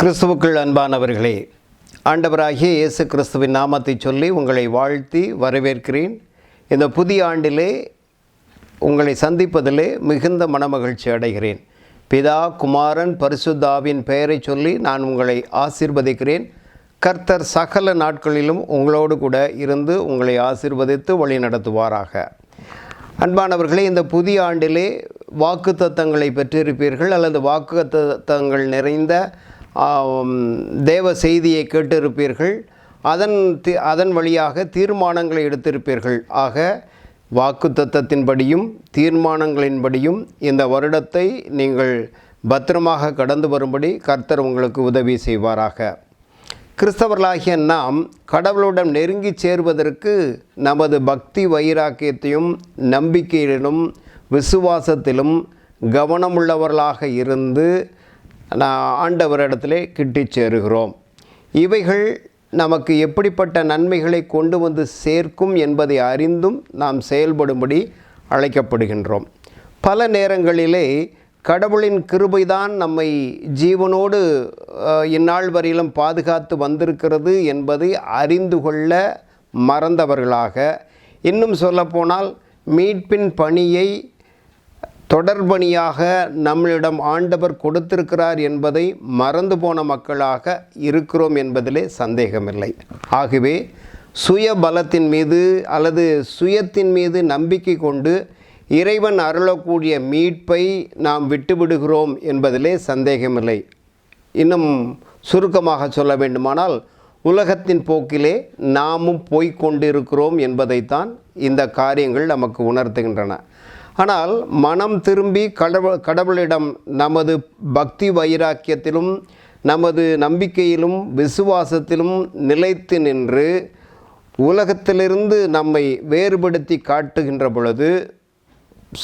கிறிஸ்துவுக்குள் அன்பானவர்களே ஆண்டவராகிய இயேசு கிறிஸ்துவின் நாமத்தை சொல்லி உங்களை வாழ்த்தி வரவேற்கிறேன். இந்த புதிய ஆண்டிலே உங்களை சந்திப்பதிலே மிகுந்த மனமகிழ்ச்சி அடைகிறேன். பிதா குமாரன் பரிசுத்தாவின் பெயரை சொல்லி நான் உங்களை ஆசீர்வதிக்கிறேன். கர்த்தர் சகல நாட்களிலும் உங்களோடு கூட இருந்து உங்களை ஆசீர்வதித்து வழி நடத்துவாராக. அன்பானவர்களே இந்த புதிய ஆண்டிலே வாக்கு தத்தங்களை பெற்றிருப்பீர்கள். அல்லது வாக்கு தத்தங்கள் நிறைந்த தேவ செய்தியை கேட்டிருப்பீர்கள். அதன் தி அதன் வழியாக தீர்மானங்களை எடுத்திருப்பீர்கள். ஆக வாக்கு தத்தத்தின்படியும் தீர்மானங்களின்படியும் இந்த வருடத்தை நீங்கள் பத்திரமாக கடந்து வரும்படி கர்த்தர் உங்களுக்கு உதவி செய்வாராக. கிறிஸ்தவர்களாகிய நாம் கடவுளுடன் நெருங்கி சேர்வதற்கு நமது பக்தி வைராக்கியத்தையும் நம்பிக்கையிலும் விசுவாசத்திலும் கவனமுள்ளவர்களாக இருந்து நான் ஆண்டவரிடத்திலே கிட்டிச் சேருகிறோம். இவைகள் நமக்கு எப்படிப்பட்ட நன்மைகளை கொண்டு வந்து சேர்க்கும் என்பதை அறிந்தும் நாம் செயல்படும்படி அழைக்கப்படுகின்றோம். பல நேரங்களிலே கடவுளின் கிருபைதான் நம்மை ஜீவனோடு இந்நாள் வரையிலும் பாதுகாத்து வந்திருக்கிறது என்பதை அறிந்து கொள்ள மறந்தவர்களாக. இன்னும் சொல்லப்போனால் மீட்பின் பணியை தொடர்பணியாக நம்மளிடம் ஆண்டவர் கொடுத்திருக்கிறார் என்பதை மறந்து போன மக்களாக இருக்கிறோம் என்பதிலே சந்தேகமில்லை. ஆகவே சுய பலத்தின் மீது அல்லது சுயத்தின் மீது நம்பிக்கை கொண்டு இறைவன் அருளக்கூடிய மீட்பை நாம் விட்டுவிடுகிறோம் என்பதிலே சந்தேகமில்லை. இன்னும் சுருக்கமாக சொல்ல வேண்டுமானால் உலகத்தின் போக்கிலே நாமும் போய்க்கொண்டிருக்கிறோம் என்பதைத்தான் இந்த காரியங்கள் நமக்கு உணர்த்துகின்றன. ஆனால் மனம் திரும்பி கடவுள் கடவுளிடம் நமது பக்தி வைராக்கியத்திலும் நமது நம்பிக்கையிலும் விசுவாசத்திலும் நிலைத்து நின்று உலகத்திலிருந்து நம்மை வேறுபடுத்தி காட்டுகின்ற பொழுது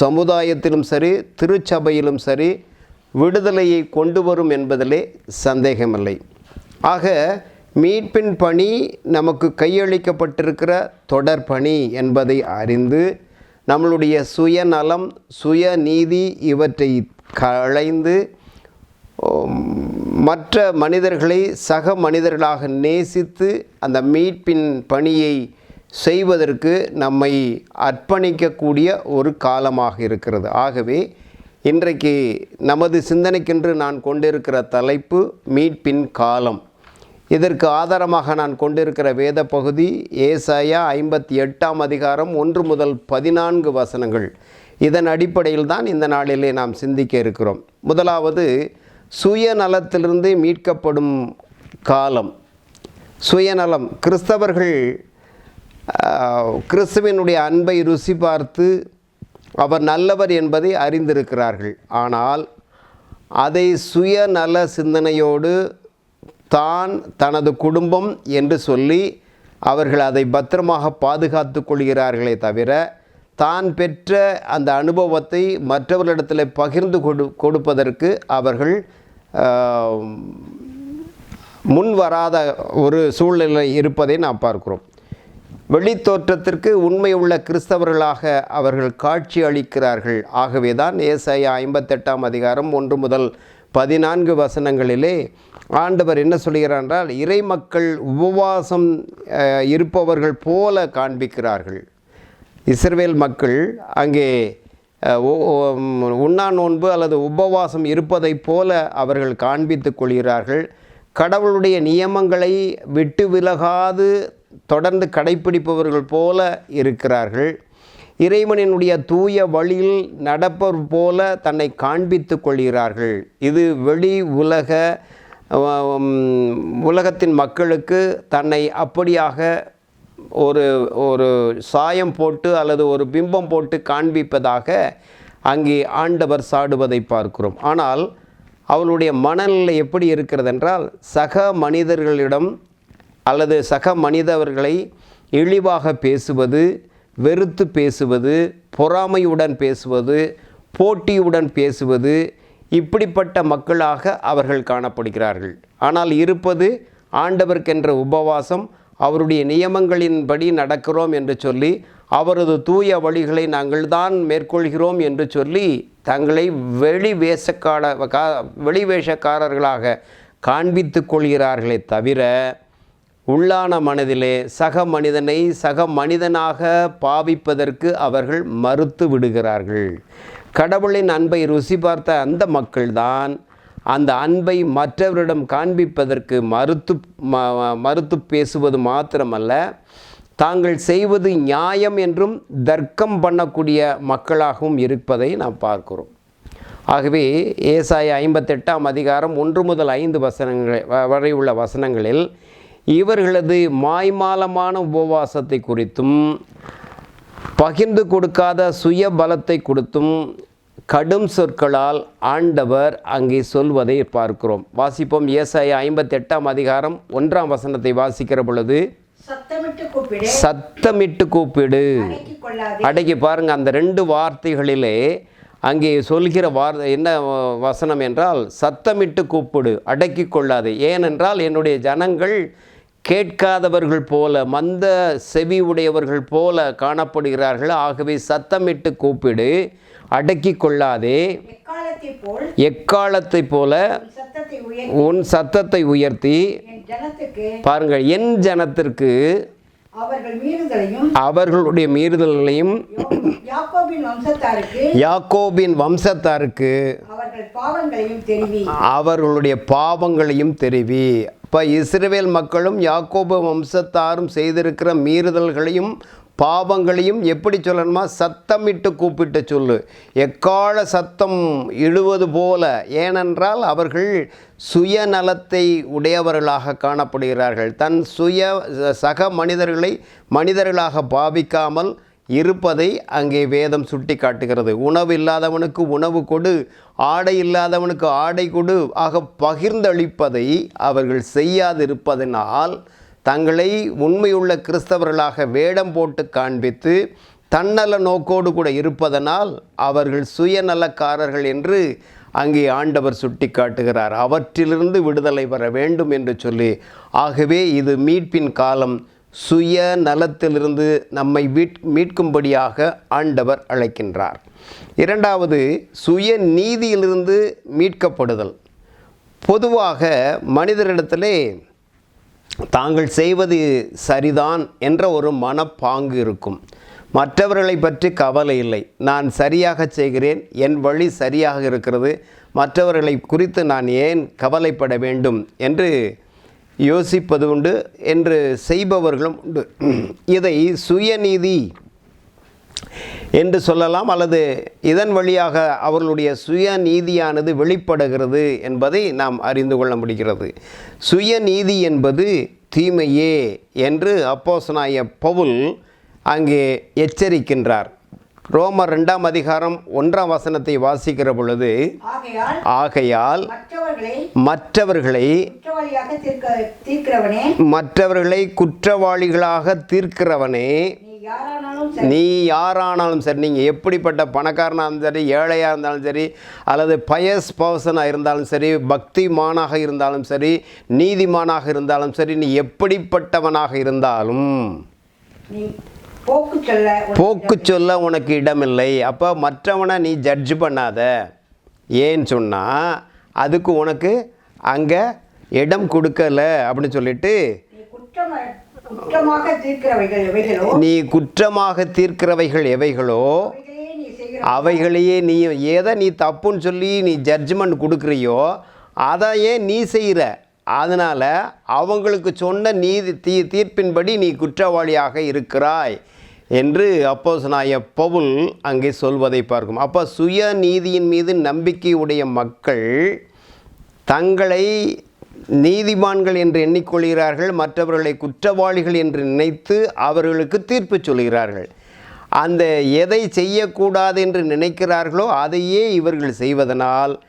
சமுதாயத்திலும் சரி திருச்சபையிலும் சரி விடுதலையை கொண்டு வரும் என்பதிலே சந்தேகமில்லை. ஆக மீட்பின் பணி நமக்கு கையளிக்கப்பட்டிருக்கிற தொடர் பணி என்பதை அறிந்து நம்மளுடைய சுயநலம் சுயநீதி இவற்றை களைந்து மற்ற மனிதர்களை சக மனிதர்களாக நேசித்து அந்த மீட்பின் பணியை செய்வதற்கு நம்மை அர்ப்பணிக்கக்கூடிய ஒரு காலமாக இருக்கிறது. ஆகவே இன்றைக்கு நமது சிந்தனைக்கென்று நான் கொண்டிருக்கிற தலைப்பு மீட்பின் காலம். இதற்கு ஆதாரமாக நான் கொண்டிருக்கிற வேத பகுதி ஏசாயா ஐம்பத்தி எட்டாம் அதிகாரம் ஒன்று முதல் பதினான்கு வசனங்கள். இதன் அடிப்படையில் தான் இந்த நாளிலே நாம் சிந்திக்க இருக்கிறோம். முதலாவது சுயநலத்திலிருந்து மீட்கப்படும் காலம். சுயநலம். கிறிஸ்தவர்கள் கிறிஸ்துவனுடைய கிறிஸ்துவினுடைய அன்பை ருசி பார்த்து அவர் நல்லவர் என்பதை அறிந்திருக்கிறார்கள். ஆனால் அதை சுயநல சிந்தனையோடு தான் தனது குடும்பம் என்று சொல்லி அவர்கள் அதை பத்திரமாக பாதுகாத்து கொள்கிறார்களே தவிர தான் பெற்ற அந்த அனுபவத்தை மற்றவர்களிடத்தில் பகிர்ந்து கொடு கொடுப்பதற்கு அவர்கள் முன் வராத ஒரு சூழ்நிலை இருப்பதை நாம் பார்க்கிறோம். வெளித்தோற்றத்திற்கு உண்மை உள்ள கிறிஸ்தவர்களாக அவர்கள் காட்சி அளிக்கிறார்கள். ஆகவே தான் ஏசாய ஐம்பத்தெட்டாம் அதிகாரம் ஒன்று முதல் பதினான்கு வசனங்களிலே ஆண்டவர் என்ன சொல்கிறார் என்றால் இறை மக்கள் உபவாசம் இருப்பவர்கள் போல காண்பிக்கிறார்கள். இஸ்ரவேல் மக்கள் அங்கே உண்ணா நோன்பு அல்லது உபவாசம் இருப்பதைப் போல அவர்கள் காண்பித்துக் கொள்கிறார்கள். கடவுளுடைய நியமங்களை விட்டு விலகாது தொடர்ந்து கடைப்பிடிப்பவர்கள் போல இருக்கிறார்கள். இறைவனினுடைய தூய வழியில் நடப்பவர் போல தன்னை காண்பித்துக் கொள்கிறார்கள். இது வெளி உலக உலகத்தின் மக்களுக்கு தன்னை அப்படியாக ஒரு ஒரு சாயம் போட்டு அல்லது ஒரு பிம்பம் போட்டு காண்பிப்பதாக அங்கே ஆண்டவர் சாடுவதை பார்க்கிறோம். ஆனால் அவளுடைய மனநிலை எப்படி இருக்கிறது என்றால் சக மனிதர்களிடம் அல்லது சக மனிதவர்களை இழிவாக பேசுவது வெறுத்து பேசுவது பொறாமையுடன் பேசுவது போட்டியுடன் பேசுவது இப்படிப்பட்ட மக்களாக அவர்கள் காணப்படுகிறார்கள். ஆனால் இருப்பது ஆண்டவர்க்கென்ற உபவாசம் அவருடைய நியமங்களின்படி நடக்கிறோம் என்று சொல்லி அவரது தூய வழிகளை நாங்கள் தான் மேற்கொள்கிறோம் என்று சொல்லி தங்களை வெளி வேஷக்கார கா வெளி வேஷக்காரர்களாக கொள்கிறார்களே தவிர உள்ளான மனதிலே சக மனிதனை சக மனிதனாக பாவிப்பதற்கு அவர்கள் மறுத்து விடுகிறார்கள். கடவுளின் அன்பை ருசி பார்த்த அந்த மக்கள்தான் அந்த அன்பை மற்றவரிடம் காண்பிப்பதற்கு மறுத்து ம- மறுத்து பேசுவது மாத்திரமல்ல தாங்கள் செய்வது நியாயம் என்றும் தர்க்கம் பண்ணக்கூடிய மக்களாகவும் இருப்பதை நாம் பார்க்கிறோம். ஆகவே ஏசாய ஐம்பத்தெட்டாம் அதிகாரம் ஒன்று முதல் ஐந்து வசனங்கள் வரை உள்ள வசனங்களில் இவர்களது மாய்மாலமான உபவாசத்தை குறித்தும் பகிர்ந்து கொடுக்காத சுய பலத்தை கொடுத்தும் கடும் சொற்களால் ஆண்டவர் அங்கே சொல்வதை பார்க்கிறோம். வாசிப்போம். ஏசாய ஐம்பத்தெட்டாம் அதிகாரம் ஒன்றாம் வசனத்தை வாசிக்கிற பொழுது சத்தமிட்டு கூப்பிடு. அடக்கி பாருங்க அந்த ரெண்டு வார்த்தைகளிலே அங்கே சொல்கிற வார் என்ன வசனம் என்றால் சத்தமிட்டு கூப்பிடு அடக்கி கொள்ளாதே. ஏனென்றால் என்னுடைய ஜனங்கள் கேட்காதவர்கள் போல மந்த செவி உடையவர்கள் போல காணப்படுகிறார்கள். ஆகவே சத்தமிட்டு கூப்பிடு அடக்கி கொள்ளாதே. எக்காலத்தை போல் உன் சத்தத்தை உயர்த்தி பாருங்கள் என் ஜனத்திற்கு அவர்களுடைய மீறுதல்களையும் யாக்கோபின் வம்சத்தாருக்கு அவர்களுடைய பாவங்களையும் தெரிவி. இப்போ இஸ்ரவேல் மக்களும் யாக்கோபு வம்சத்தாரும் செய்திருக்கிற மீறுதல்களையும் பாவங்களையும் எப்படி சொல்லணுமா? சத்தமிட்டு கூப்பிட்டு சொல்லு. எக்கால சத்தம் இழுவது போல? ஏனென்றால் அவர்கள் சுயநலத்தை உடையவர்களாக காணப்படுகிறார்கள். தன் சுய சக மனிதர்களை மனிதர்களாக பாவிக்காமல் இருப்பதை அங்கே வேதம் சுட்டி காட்டுகிறது உணவு இல்லாதவனுக்கு உணவு கொடு ஆடை இல்லாதவனுக்கு ஆடை கொடு ஆக பகிர்ந்தளிப்பதை அவர்கள் செய்யாதிருப்பதனால் தங்களை உண்மையுள்ள கிறிஸ்தவர்களாக வேடம் போட்டு காண்பித்து தன்னல நோக்கோடு கூட இருப்பதனால் அவர்கள் சுயநலக்காரர்கள் என்று அங்கே ஆண்டவர் சுட்டி காட்டுகிறார் அவற்றிலிருந்து விடுதலை பெற வேண்டும் என்று சொல்லி. ஆகவே இது மீட்பின் காலம். சுய நலத்திலிருந்து நம்மை மீட் மீட்கும்படியாக ஆண்டவர் அழைக்கின்றார். இரண்டாவது சுய நீதியிலிருந்து மீட்கப்படுதல். பொதுவாக மனிதரிடத்திலே தாங்கள் செய்வது சரிதான் என்ற ஒரு மனப்பாங்கு இருக்கும். மற்றவர்களை பற்றி கவலை இல்லை. நான் சரியாக செய்கிறேன். என் வழி சரியாக இருக்கிறது. மற்றவர்களை குறித்து நான் ஏன் கவலைப்பட வேண்டும் என்று யோசிப்பது உண்டு என்று செய்பவர்களும் உண்டு. இதை சுயநீதி என்று சொல்லலாம் அல்லது இதன் வழியாக அவர்களுடைய சுயநீதியானது வெளிப்படுகிறது என்பதை நாம் அறிந்து கொள்ள முடிகிறது. சுயநீதி என்பது தீமையே என்று அப்போஸ்தலனாகிய பவுல் அங்கே எச்சரிக்கின்றார். ரோமர் ரெண்டாம் அதிகாரம் ஒன்றாம் வசனத்தை வாசிக்கிற பொழுது ஆகையால் மற்றவர்களை மற்றவர்களை குற்றவாளிகளாக தீர்க்கிறவனே நீ யாரானாலும் சரி நீங்கள் எப்படிப்பட்ட பணக்காரனாக இருந்தாலும் சரி ஏழையாக இருந்தாலும் சரி அல்லது பயஸ் பர்சனாக இருந்தாலும் சரி பக்திமானாக இருந்தாலும் சரி நீதிமானாக இருந்தாலும் சரி நீ எப்படிப்பட்டவனாக இருந்தாலும் போக்கு சொல்ல உனக்கு இடமில்லை. அப்போ மற்றவனை நீ ஜட்ஜ் பண்ணாத. ஏன்னு சொன்னால் அதுக்கு உனக்கு அங்கே இடம் கொடுக்கல அப்படின்னு சொல்லிட்டு நீ குற்றம குற்றமாக தீர்க்கிறவைகள் எவைகளோ? நீ குற்றமாக தீர்க்கிறவைகள் எவைகளோ? அவைகளே நீ செய்கிற அவைகளையே நீ எதை நீ தப்புன்னு சொல்லி நீ ஜட்ஜ்மெண்ட் கொடுக்குறியோ அதை ஏன் நீ செய்கிற. அதனால் அவங்களுக்கு சொன்ன நீதி தீ தீர்ப்பின்படி நீ குற்றவாளியாக இருக்கிறாய் என்று அப்போஸ்தலனாகிய பவுல் அங்கே சொல்வதை பார்க்கும். அப்போ சுய நீதியின் மீது நம்பிக்கையுடைய மக்கள் தங்களை நீதிமான்கள் என்று எண்ணிக்கொள்கிறார்கள் மற்றவர்களை குற்றவாளிகள் என்று நினைத்து அவர்களுக்கு தீர்ப்பு சொல்கிறார்கள். அந்த எதை செய்யக்கூடாது என்று நினைக்கிறார்களோ அதையே இவர்கள் செய்வதனால்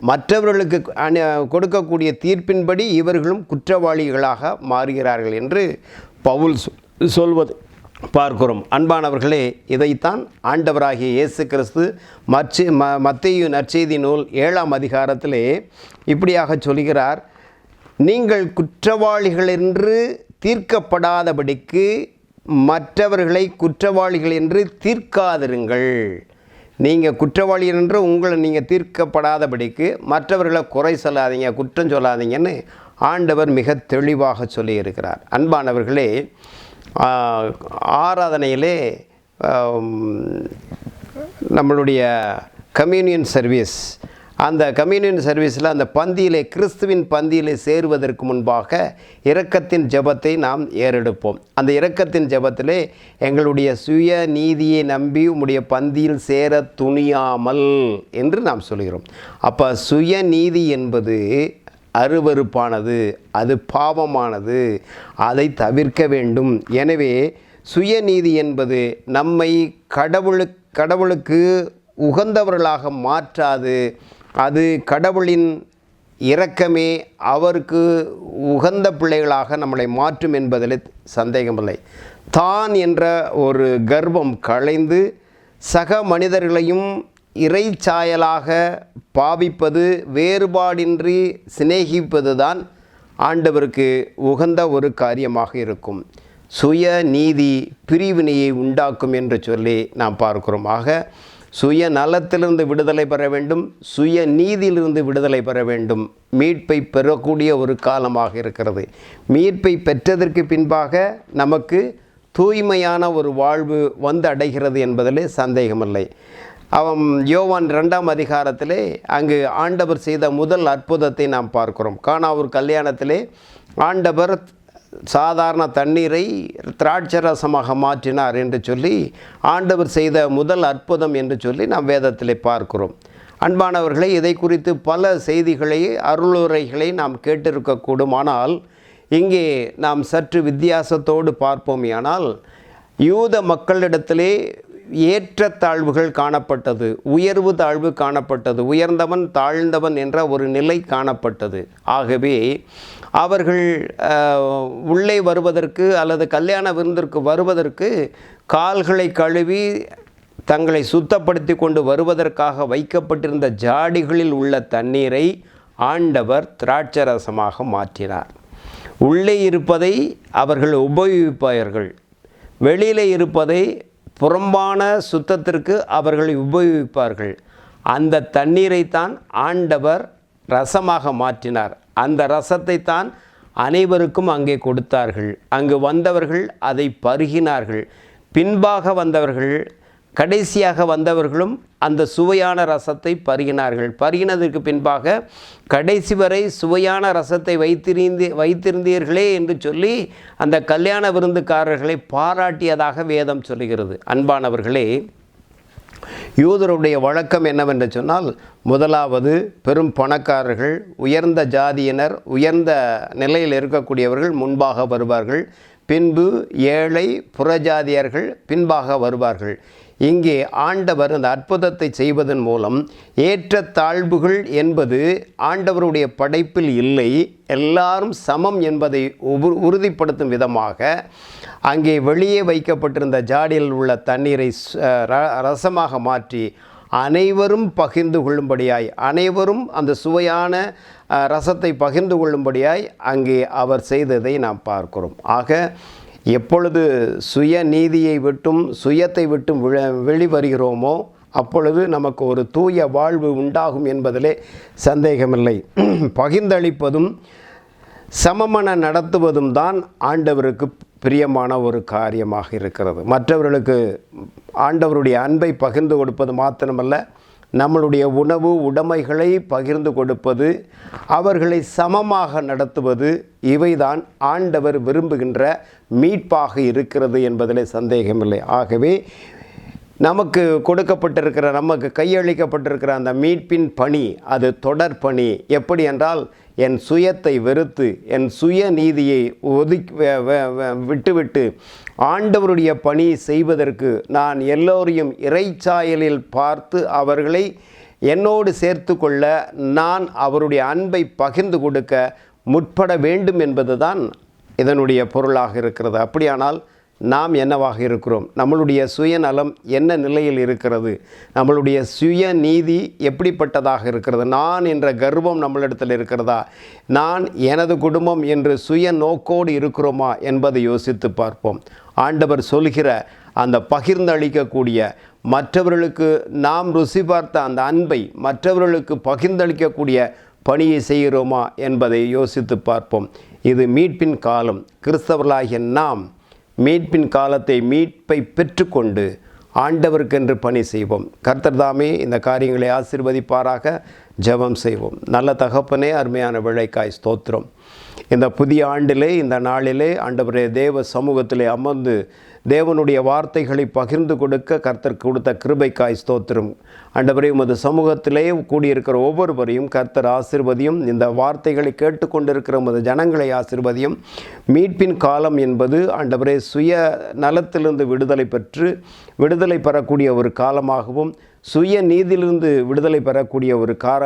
மற்றவர்களுக்கு அணி- கொடுக்கக்கூடிய தீர்ப்பின்படி இவர்களும் குற்றவாளிகளாக மாறுகிறார்கள் என்று பவுல் சொல்வது. பார்க்கிறோம். அன்பானவர்களே இதைத்தான் ஆண்டவராகிய இயேசு கிறிஸ்து மற்ற ம நற்செய்தி நூல் ஏழாம் அதிகாரத்திலே இப்படியாக சொல்கிறார். நீங்கள் குற்றவாளிகள் என்று தீர்க்கப்படாதபடிக்கு மற்றவர்களை குற்றவாளிகள் என்று தீர்க்காதிருங்கள். நீங்கள் குற்றவாளி என்று உங்களை நீங்கள் தீர்க்கப்படாதபடிக்கு மற்றவர்களை குறை சொல்லாதீங்க குற்றம் சொல்லாதீங்கன்னு ஆண்டவர் மிக தெளிவாக சொல்லியிருக்கிறார். அன்பானவர்களே ஆராதனையிலே நம்மளுடைய கம்யூனியன் சர்வீஸ் அந்த கம்யூனியன் சர்வீஸில் அந்த பந்தியிலே கிறிஸ்துவின் பந்தியிலே சேருவதற்கு முன்பாக இரக்கத்தின் ஜெபத்தை நாம் ஏறெடுப்போம். அந்த இரக்கத்தின் ஜபத்திலே எங்களுடைய சுய நீதியை நம்பி உம்முடைய பந்தியில் சேர துணியாமல் என்று நாம் சொல்கிறோம். அப்போ சுய நீதி என்பது அருவருப்பானது அது பாவமானது அதை தவிர்க்க வேண்டும். எனவே சுயநீதி என்பது நம்மை கடவுளுக்கு கடவுளுக்கு உகந்தவர்களாக மாற்றாது. அது கடவுளின் இரக்கமே அவருக்கு உகந்த பிள்ளைகளாக நம்மளை மாற்றும் என்பதில் சந்தேகமில்லை. தான் என்ற ஒரு கர்வம் களைந்து சக மனிதர்களையும் இறைச்சாயலாக பாவிப்பது வேறுபாடின்றி சிநேகிப்பது தான் ஆண்டவருக்கு உகந்த ஒரு காரியமாக இருக்கும். சுய நீதி பிரிவினையை உண்டாக்கும் என்று சொல்லி நாம் பார்க்கிறோம் ஆக சுய நலத்திலிருந்து விடுதலை பெற வேண்டும் சுய நீதியிலிருந்து விடுதலை பெற வேண்டும். மீட்பை பெறக்கூடிய ஒரு காலமாக இருக்கிறது. மீட்பை பெற்றதற்கு பின்பாக நமக்கு தூய்மையான ஒரு வாழ்வு வந்து அடைகிறது என்பதில் சந்தேகமில்லை. அவன் யோவான் ரெண்டாம் அதிகாரத்திலே அங்கு ஆண்டவர் செய்த முதல் அற்புதத்தை நாம் பார்க்கிறோம். காணாவூர் கல்யாணத்திலே ஆண்டவர் சாதாரண தண்ணீரை திராட்சரசமாக மாற்றினார் என்று சொல்லி ஆண்டவர் செய்த முதல் அற்புதம் என்று சொல்லி நாம் வேதத்திலே பார்க்கிறோம். அன்பானவர்களே இதை குறித்து பல செய்திகளை அருளுரைகளை நாம் கேட்டிருக்கக்கூடும் ஆனால் இங்கே நாம் சற்று வித்தியாசத்தோடு பார்ப்போமேயானால் யூத மக்களிடத்திலே ஏற்றத்தாழ்வுகள் காணப்பட்டது உயர்வு தாழ்வு காணப்பட்டது உயர்ந்தவன் தாழ்ந்தவன் என்ற ஒரு நிலை காணப்பட்டது. ஆகவே அவர்கள் உள்ளே வருவதற்கு அல்லது கல்யாண விருந்திற்கு வருவதற்கு கால்களை கழுவி தங்களை சுத்தப்படுத்தி கொண்டு வருவதற்காக வைக்கப்பட்டிருந்த ஜாடிகளில் உள்ள தண்ணீரை ஆண்டவர் திராட்சரசமாக மாற்றினார். உள்ளே இருப்பதை அவர்கள் உபயோகிப்பார்கள். வெளியிலே இருப்பதை புறம்பான சுத்தத்திற்கு அவர்கள் உபயோகிப்பார்கள். அந்த தண்ணீரை தான் ஆண்டவர் ரசமாக மாற்றினார். அந்த ரசத்தை தான் அனைவருக்கும் அங்கே கொடுத்தார்கள். அங்கு வந்தவர்கள் அதை பருகினார்கள். பின்பாக வந்தவர்கள் கடைசியாக வந்தவர்களும் அந்த சுவையான ரசத்தை பருகினார்கள். பருகினதற்கு பின்பாக கடைசி வரை சுவையான ரசத்தை வைத்திருந்தி வைத்திருந்தீர்களே என்று சொல்லி அந்த கல்யாண விருந்துக்காரர்களை பாராட்டியதாக வேதம் சொல்லுகிறது. அன்பானவர்களே யூதருடைய வழக்கம் என்னவென்று சொன்னால் முதலாவது பெரும் பணக்காரர்கள் உயர்ந்த ஜாதியினர் உயர்ந்த நிலையில் இருக்கக்கூடியவர்கள் முன்பாக வருவார்கள். பின்பு ஏழை புறஜாதியர்கள் பின்பாக வருவார்கள். இங்கே ஆண்டவர் அந்த அற்புதத்தை செய்வதன் மூலம் ஏற்ற தாழ்வுகள் என்பது ஆண்டவருடைய படைப்பில் இல்லை எல்லாரும் சமம் என்பதை உறுதிப்படுத்தும் விதமாக அங்கே வெளியே வைக்கப்பட்டிருந்த ஜாடியில் உள்ள தண்ணீரை சு- ர- ரசமாக மாற்றி அனைவரும் பகிர்ந்து கொள்ளும்படியாய் அனைவரும் அந்த சுவையான ரசத்தை பகிர்ந்து கொள்ளும்படியாய் அங்கே அவர் செய்ததை நாம் பார்க்கிறோம். ஆக எப்பொழுது சுய நீதியை விட்டும் சுயத்தை விட்டும் விழ வெளிவருகிறோமோ அப்பொழுது நமக்கு ஒரு தூய வாழ்வு உண்டாகும் என்பதிலே சந்தேகமில்லை. பகிர்ந்தளிப்பதும் சமமன நடத்துவதும் தான் ஆண்டவருக்கு பிரியமான ஒரு காரியமாக இருக்கிறது. மற்றவர்களுக்கு ஆண்டவருடைய அன்பை பகிர்ந்து கொடுப்பது மாத்திரமல்ல நம்மளுடைய உணவு உடைமைகளை பகிர்ந்து கொடுப்பது அவர்களை சமமாக நடத்துவது இவைதான் ஆண்டவர் விரும்புகின்ற மீட்பாக இருக்கிறது என்பதில் சந்தேகமில்லை. ஆகவே நமக்கு கொடுக்கப்பட்டிருக்கிற நமக்கு கையளிக்கப்பட்டிருக்கிற அந்த மீட்பின் பணி அது தொடர் பணி. எப்படி என்றால் என் சுயத்தை வெறுத்து என் சுய நீதியை ஒதுக்கி விட்டுவிட்டு ஆண்டவருடைய பணி செய்வதற்கு நான் எல்லோரையும் இறைச்சாயலில் பார்த்து அவர்களை என்னோடு சேர்த்து கொள்ள நான் அவருடைய அன்பை பகிர்ந்து கொடுக்க முற்பட வேண்டும் என்பதுதான் இதனுடைய பொருளாக இருக்கிறது. அப்படியானால் நாம் என்னவாக இருக்கிறோம்? நம்மளுடைய சுயநலம் என்ன நிலையில் இருக்கிறது? நம்மளுடைய சுய நீதி எப்படிப்பட்டதாக இருக்கிறது? நான் என்ற கர்வம் நம்மளிடத்தில் இருக்கிறதா? நான் எனது குடும்பம் என்று சுய நோக்கோடு இருக்கிறோமா என்பதை யோசித்து பார்ப்போம். ஆண்டவர் சொல்கிற அந்த பகிர்ந்தளிக்கக்கூடிய மற்றவர்களுக்கு நாம் ருசி பார்த்த அந்த அன்பை மற்றவர்களுக்கு பகிர்ந்தளிக்கக்கூடிய பணியை செய்கிறோமா என்பதை யோசித்து பார்ப்போம். இது மீட்பின் காலம். கிறிஸ்தவர்களாகிய நாம் மீட்பின் காலத்தை மீட்பை பெற்றுக்கொண்டு ஆண்டவருக்கென்று பணி செய்வோம். கர்த்தர் தாமே இந்த காரியங்களை ஆசீர்வதிப்பாராக. ஜெபம் செய்வோம். நல்ல தகப்பனே அருமையான விளைக்காய் ஸ்தோத்திரம். இந்த புதிய ஆண்டிலே இந்த நாளிலே ஆண்டவரே தேவ சமூகத்திலே அமர்ந்து தேவனுடைய வார்த்தைகளை பகிர்ந்து கொடுக்க கர்த்தர் கொடுத்த கிருபைக்காய் ஸ்தோத்திரம். ஆண்டவரே உமது சமூகத்திலே கூடியிருக்கிற ஒவ்வொருவரையும் கர்த்தர் ஆசிர்வதியும் இந்த வார்த்தைகளை கேட்டுக்கொண்டிருக்கிற உமது ஜனங்களை ஆசிர்வதியும். மீட்பின் காலம் என்பது ஆண்டவரே சுய நலத்திலிருந்து விடுதலை பெற்று விடுதலை பெறக்கூடிய ஒரு காலமாகவும் சுய நீதியிலிருந்து விடுதலை பெறக்கூடிய ஒரு கார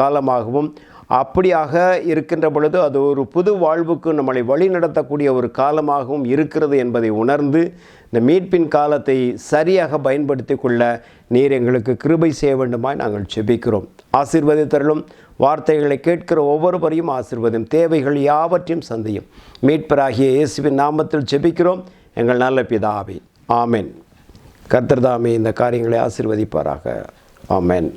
காலமாகவும் அப்படியாக இருக்கின்ற பொழுது அது ஒரு புது வாழ்வுக்கு நம்மளை வழி நடத்தக்கூடிய ஒரு காலமாகவும் இருக்கிறது என்பதை உணர்ந்து இந்த மீட்பின் காலத்தை சரியாக பயன்படுத்தி கொள்ள நீர் எங்களுக்கு கிருபை செய்ய வேண்டுமாய் நாங்கள் செபிக்கிறோம் ஆசீர்வதித்தருளும் வார்த்தைகளை கேட்கிற ஒவ்வொருவரையும் ஆசீர்வதும் தேவைகள் யாவற்றையும் சந்தையும். மீட்பராகிய இயேசுவின் நாமத்தில் செபிக்கிறோம் எங்கள் நல்ல பிதாவே. ஆமேன். கர்த்தர்தாமே இந்த காரியங்களை ஆசீர்வதிப்பாராக. ஆமேன்.